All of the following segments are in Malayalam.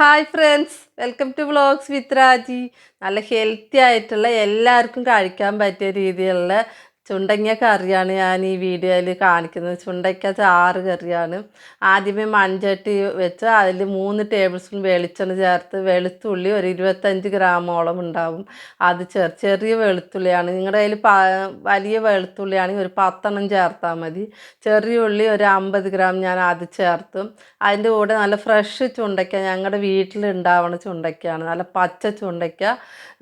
Hi friends welcome to vlogs with Raji നല്ല ഹെൽത്തി ആയിട്ടുള്ള എല്ലാവർക്കും കഴിക്കാൻ പറ്റിയ രീതിയിലുള്ള ചുണ്ടങ്ങ കറിയാണ് ഞാൻ ഈ വീഡിയോയിൽ കാണിക്കുന്നത്. ചുണ്ടയ്ക്ക ചാറ് കറിയാണ്. ആദ്യമേ മൺചട്ടി വെച്ച് അതിൽ മൂന്ന് ടേബിൾ സ്പൂൺ വെളിച്ചെണ്ണ ചേർത്ത് വെളുത്തുള്ളി ഒരു ഇരുപത്തഞ്ച് ഗ്രാമോളം ഉണ്ടാവും. അത് ചെറു ചെറിയ വെളുത്തുള്ളിയാണ്. നിങ്ങളുടെ കയ്യിൽ വലിയ വെളുത്തുള്ളിയാണെങ്കിൽ ഒരു പത്തെണ്ണം ചേർത്താൽ മതി. ചെറിയ ഉള്ളി ഒരു അമ്പത് ഗ്രാം ഞാൻ അത് ചേർത്തും. അതിന്റെ കൂടെ നല്ല ഫ്രഷ് ചുണ്ടയ്ക്ക ഞങ്ങളുടെ വീട്ടിൽ വീട്ടിലുണ്ടാവണ ചുണ്ടയ്ക്കയാണ് നല്ല പച്ച ചുണ്ടയ്ക്ക.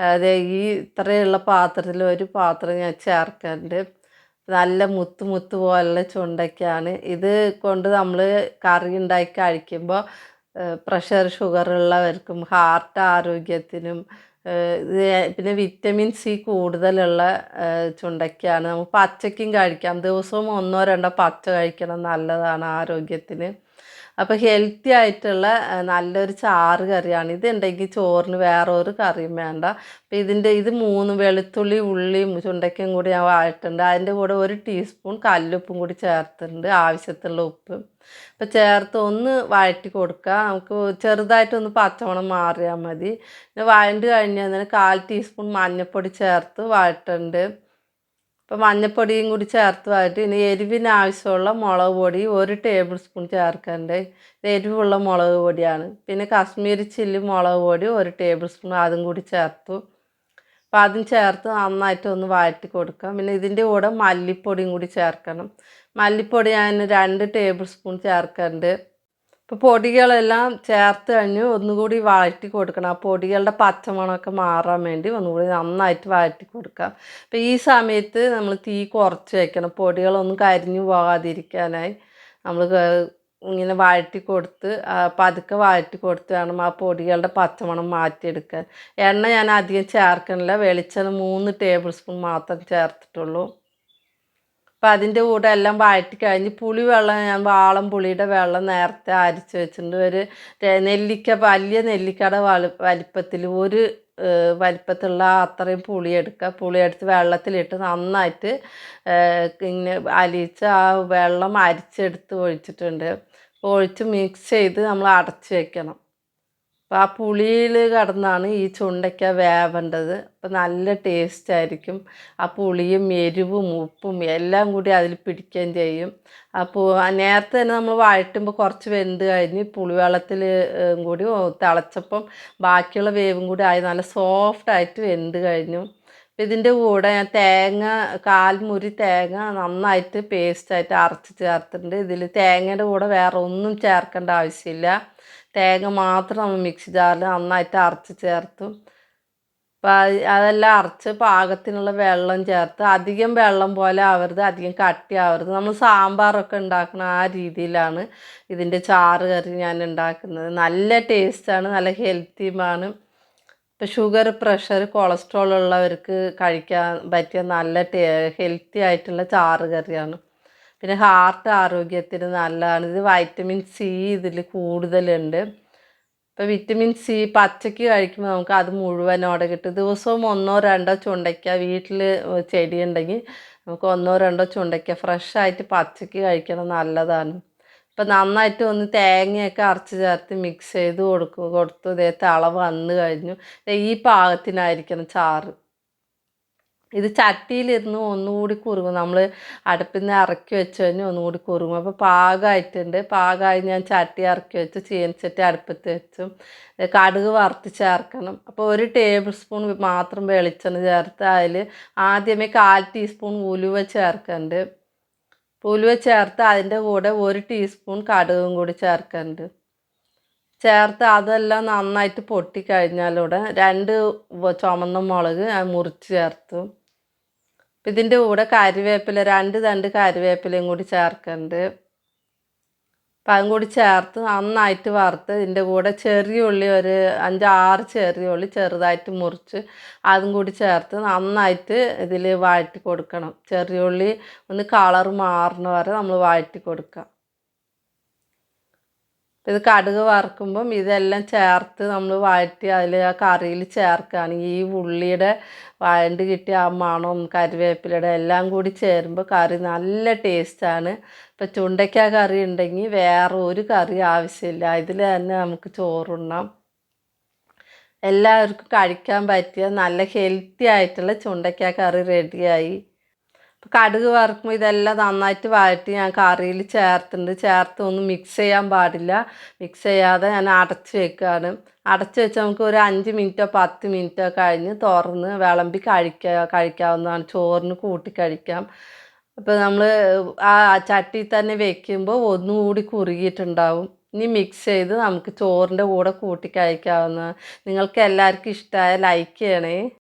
അതെ ഈ ഇത്രയുള്ള പാത്രത്തിൽ ഒരു പാത്രം ഞാൻ ചേർക്കുന്നുണ്ട് നല്ല മുത്ത് മുത്ത് പോലുള്ള ചുണ്ടയ്ക്കാണ് ഇത് കൊണ്ട് നമ്മൾ കറി ഉണ്ടാക്കി കഴിക്കുമ്പോൾ പ്രഷർ ഷുഗർ ഉള്ളവർക്കും ഹാർട്ട് ആരോഗ്യത്തിനും ഇത് പിന്നെ വിറ്റമിൻ സി കൂടുതലുള്ള ചുണ്ടയ്ക്കാണ് നമുക്ക് പച്ചയ്ക്കും കഴിക്കാം. ദിവസവും ഒന്നോ രണ്ടോ പച്ച കഴിക്കണം. നല്ലതാണ് ആരോഗ്യത്തിന്. അപ്പോൾ ഹെൽത്തി ആയിട്ടുള്ള നല്ലൊരു ചാറ് കറിയാണ്. ഇതുണ്ടെങ്കിൽ ചോറിന് വേറെ ഒരു കറിയും വേണ്ട. അപ്പോൾ ഇതിന്റെ ഇത് മൂന്ന് വെളുത്തുള്ളി ഉള്ളിയും ചുണ്ടയ്ക്കും കൂടി ഞാൻ വായിട്ടുണ്ട് അതിന്റെ കൂടെ ഒരു ടീസ്പൂൺ കല്ലുപ്പും കൂടി ചേർത്തിട്ടുണ്ട് ആവശ്യത്തിനുള്ള ഉപ്പ്. അപ്പോൾ ചേർത്ത് ഒന്ന് വഴറ്റി കൊടുക്കുക. നമുക്ക് ചെറുതായിട്ടൊന്ന് പച്ചമണം മാറിയാൽ മതി. വഴണ്ട് കഴിഞ്ഞാൽ കാൽ ടീസ്പൂൺ മഞ്ഞൾപ്പൊടി ചേർത്ത് വഴറ്റുണ്ട്. ഇപ്പോൾ മഞ്ഞപ്പൊടിയും കൂടി ചേർത്ത് വാട്ടി ഇനി എരിവിന് ആവശ്യമുള്ള മുളക് പൊടി ഒരു ടേബിൾ സ്പൂൺ ചേർക്കേണ്ട. എരിവുള്ള മുളക് പൊടിയാണ്. പിന്നെ കാശ്മീരി ചില്ലി മുളക് പൊടി ഒരു ടേബിൾ സ്പൂൺ അതും കൂടി ചേർത്തു. അപ്പോൾ അതും ചേർത്ത് നന്നായിട്ട് ഒന്ന് വഴറ്റി കൊടുക്കാം. പിന്നെ ഇതിന്റെ കൂടെ മല്ലിപ്പൊടിയും കൂടി ചേർക്കണം. മല്ലിപ്പൊടി ഞാൻ രണ്ട് ടേബിൾ സ്പൂൺ ചേർക്കുന്നുണ്ട് ഇപ്പോൾ പൊടികളെല്ലാം ചേർത്ത് കഴിഞ്ഞ് ഒന്നുകൂടി വഴറ്റി കൊടുക്കണം. ആ പൊടികളുടെ പച്ചമണമൊക്കെ മാറാൻ വേണ്ടി ഒന്നുകൂടി നന്നായിട്ട് വഴറ്റി കൊടുക്കാം. അപ്പോൾ ഈ സമയത്ത് നമ്മൾ തീ കുറച്ച് വയ്ക്കണം പൊടികളൊന്നും കരിഞ്ഞു പോകാതിരിക്കാനായി നമ്മൾ ഇങ്ങനെ വഴറ്റി കൊടുത്ത് പതുക്കെ വഴറ്റി കൊടുത്ത് വേണം ആ പൊടികളുടെ പച്ചമണം മാറ്റിയെടുക്കാൻ. എണ്ണ ഞാൻ അധികം ചേർക്കണില്ല. വെളിച്ചെണ്ണ മൂന്ന് ടേബിൾ സ്പൂൺ മാത്രം ചേർത്തിട്ടുള്ളൂ. അപ്പം അതിന്റെ കൂടെ എല്ലാം വഴറ്റി കഴിഞ്ഞ് പുളി വെള്ളം ഞാൻ വാളം പുളിയുടെ വെള്ളം നേരത്തെ അരിച്ച് വെച്ചിട്ടുണ്ട്. ഒരു നെല്ലിക്ക വലിയ നെല്ലിക്കയുടെ വളി വലിപ്പത്തിൽ ഒരു വലിപ്പത്തിലുള്ള അത്രയും പുളി എടുക്കുക പുളി എടുത്ത് വെള്ളത്തിലിട്ട് നന്നായിട്ട് ഇങ്ങനെ അലിയിച്ച് ആ വെള്ളം അരിച്ചെടുത്ത് ഒഴിച്ചിട്ടുണ്ട്. ഒഴിച്ച് മിക്സ് ചെയ്ത് നമ്മൾ അടച്ച് വെക്കണം. അപ്പോൾ ആ പുളിയിൽ കടന്നാണ് ഈ ചുണ്ടയ്ക്ക വേവേണ്ടത്. അപ്പോൾ നല്ല ടേസ്റ്റ് ആയിരിക്കും. ആ പുളിയും എരിവും ഉപ്പും എല്ലാം കൂടി അതിൽ പിടിക്കുകയും ചെയ്യും. അപ്പോൾ നേരത്തെ തന്നെ നമ്മൾ വഴറ്റുമ്പോൾ കുറച്ച് വെന്ത് കഴിഞ്ഞ് പുളിവെള്ളത്തിൽ കൂടി തിളച്ചപ്പം ബാക്കിയുള്ള വേവും കൂടി ആയി നല്ല സോഫ്റ്റ് ആയിട്ട് വെന്ത് കഴിഞ്ഞു. ഇതിന്റെ കൂടെ ഞാൻ തേങ്ങ കാൽമുരി തേങ്ങ നന്നായിട്ട് പേസ്റ്റായിട്ട് അരച്ച് ചേർത്തിട്ടുണ്ട്. ഇതിൽ തേങ്ങയുടെ കൂടെ വേറെ ഒന്നും ചേർക്കേണ്ട ആവശ്യമില്ല. തേങ്ങ മാത്രം നമ്മൾ മിക്സി ജാറിൽ നന്നായിട്ട് അരച്ച് ചേർത്തു. അപ്പം അതെല്ലാം അരച്ച് പാകത്തിനുള്ള വെള്ളം ചേർത്ത് അധികം വെള്ളം പോലെ ആവരുത് അധികം കട്ടി ആവരുത് നമ്മൾ സാമ്പാറൊക്കെ ഉണ്ടാക്കുന്ന ആ രീതിയിലാണ് ഇതിന്റെ ചാറ് കറി ഞാൻ ഉണ്ടാക്കുന്നത്. നല്ല ടേസ്റ്റാണ് നല്ല ഹെൽത്തിയുമാണ് ഇപ്പം ഷുഗർ പ്രഷർ കൊളസ്ട്രോൾ ഉള്ളവർക്ക് കഴിക്കാൻ പറ്റിയ നല്ല ഹെൽത്തി ആയിട്ടുള്ള ചാറ് കറിയാണ്. പിന്നെ ഹാർട്ട് ആരോഗ്യത്തിന് നല്ലതാണ്. ഇത് വൈറ്റമിൻ സി ഇതിൽ കൂടുതലുണ്ട്. ഇപ്പോൾ വിറ്റമിൻ സി പച്ചയ്ക്ക് കഴിക്കുമ്പോൾ നമുക്ക് അത് മുഴുവനോടെ കിട്ടും. ദിവസവും ഒന്നോ രണ്ടോ ചുണ്ടയ്ക്ക വീട്ടിൽ ചെടിയുണ്ടെങ്കിൽ നമുക്ക് ഒന്നോ രണ്ടോ ചുണ്ടയ്ക്ക ഫ്രഷായിട്ട് പച്ചയ്ക്ക് കഴിക്കണം നല്ലതാണ്. ഇപ്പം നന്നായിട്ട് ഒന്ന് തേങ്ങയൊക്കെ അരച്ച് ചേർത്ത് മിക്സ് ചെയ്ത് കൊടുക്കും കൊടുത്തു. ഇതേ അളവ് വന്നു കഴിഞ്ഞു. ഈ പാകത്തിനായിരിക്കണം ചാറ്. ഇത് ചട്ടിയിലിരുന്ന് ഒന്നുകൂടി കുറുകും നമ്മൾ അടുപ്പിൽ നിന്ന് ഇറക്കി വെച്ച് കഴിഞ്ഞ് ഒന്നുകൂടി കുറുകും അപ്പോൾ പാകമായിട്ടുണ്ട് പാകമായി ഞാൻ ചട്ടി ഇറക്കി വെച്ച്. ചീനച്ചട്ടി അടുപ്പത്ത് വെച്ചു. കടുക് വറുത്ത് ചേർക്കണം. അപ്പോൾ ഒരു ടേബിൾ സ്പൂൺ മാത്രം വെളിച്ചെണ്ണ ചേർത്ത് അതിൽ ആദ്യമേ കാൽ ടീസ്പൂൺ ഉലുവ ചേർക്കുന്നുണ്ട് ഉലുവ ചേർത്ത് അതിന്റെ കൂടെ ഒരു ടീസ്പൂൺ കടുകും കൂടി ചേർക്കുന്നുണ്ട് ചേർത്ത് അതെല്ലാം നന്നായിട്ട് പൊട്ടിക്കഴിഞ്ഞാലൂടെ രണ്ട് ചുമന്ന മുളക് മുറിച്ച് ചേർത്തു. ഇതിന്റെ കൂടെ കറിവേപ്പില രണ്ട് തണ്ട് കറിവേപ്പിലയും കൂടി ചേർക്കുന്നുണ്ട് അതും കൂടി ചേർത്ത് നന്നായിട്ട് വറുത്ത് ഇതിന്റെ കൂടെ ചെറിയ ഉള്ളി ഒരു അഞ്ചാറ് ചെറിയ ഉള്ളി ചെറുതായിട്ട് മുറിച്ച് അതും കൂടി ചേർത്ത് നന്നായിട്ട് ഇതിൽ വഴറ്റി കൊടുക്കണം. ചെറിയ ഉള്ളി ഒന്ന് കളർ മാറുന്ന വരെ നമ്മൾ വഴറ്റി കൊടുക്കുക. ഇത് കടുക് വറുക്കുമ്പം ഇതെല്ലാം ചേർത്ത് നമ്മൾ വഴറ്റി അതിൽ ആ കറിയിൽ ചേർക്കുകയാണെങ്കിൽ ഈ ഉള്ളിയുടെ വഴണ്ട് കിട്ടിയ ആ മണവും കറിവേപ്പിലയുടെ എല്ലാം കൂടി ചേരുമ്പോൾ കറി നല്ല ടേസ്റ്റാണ്. ഇപ്പോൾ ചുണ്ടയ്ക്ക കറി ഉണ്ടെങ്കിൽ വേറെ ഒരു കറി ആവശ്യമില്ല. ഇതിൽ തന്നെ നമുക്ക് ചോറുണ്ണാം. എല്ലാവർക്കും കഴിക്കാൻ പറ്റിയ നല്ല ഹെൽത്തി ആയിട്ടുള്ള ചുണ്ടയ്ക്ക കറി റെഡിയായി. അപ്പോൾ കടുക് വറുക്കുമ്പോൾ ഇതെല്ലാം നന്നായിട്ട് വഴറ്റി ഞാൻ കറിയിൽ ചേർത്തിട്ടുണ്ട്. ചേർത്ത് ഒന്നും മിക്സ് ചെയ്യാൻ പാടില്ല. മിക്സ് ചെയ്യാതെ ഞാൻ അടച്ച് വെക്കുകയാണ് അടച്ച് വെച്ച് നമുക്ക് ഒരു അഞ്ച് മിനിറ്റോ പത്ത് മിനിറ്റോ കഴിഞ്ഞ് തുറന്ന് വിളമ്പി കഴിക്കുക കഴിക്കാവുന്നതാണ്. ചോറിന് കൂട്ടി കഴിക്കാം. അപ്പോൾ നമ്മൾ ആ ചട്ടി തന്നെ വെക്കുമ്പോൾ ഒന്നുകൂടി കുറുകിയിട്ടുണ്ടാവും. ഇനി മിക്സ് ചെയ്ത് നമുക്ക് ചോറിന്റെ കൂടെ കൂട്ടി കഴിക്കാവുന്ന നിങ്ങൾക്ക് എല്ലാവർക്കും ഇഷ്ടമായ ലൈക്ക് ചെയ്യണേ.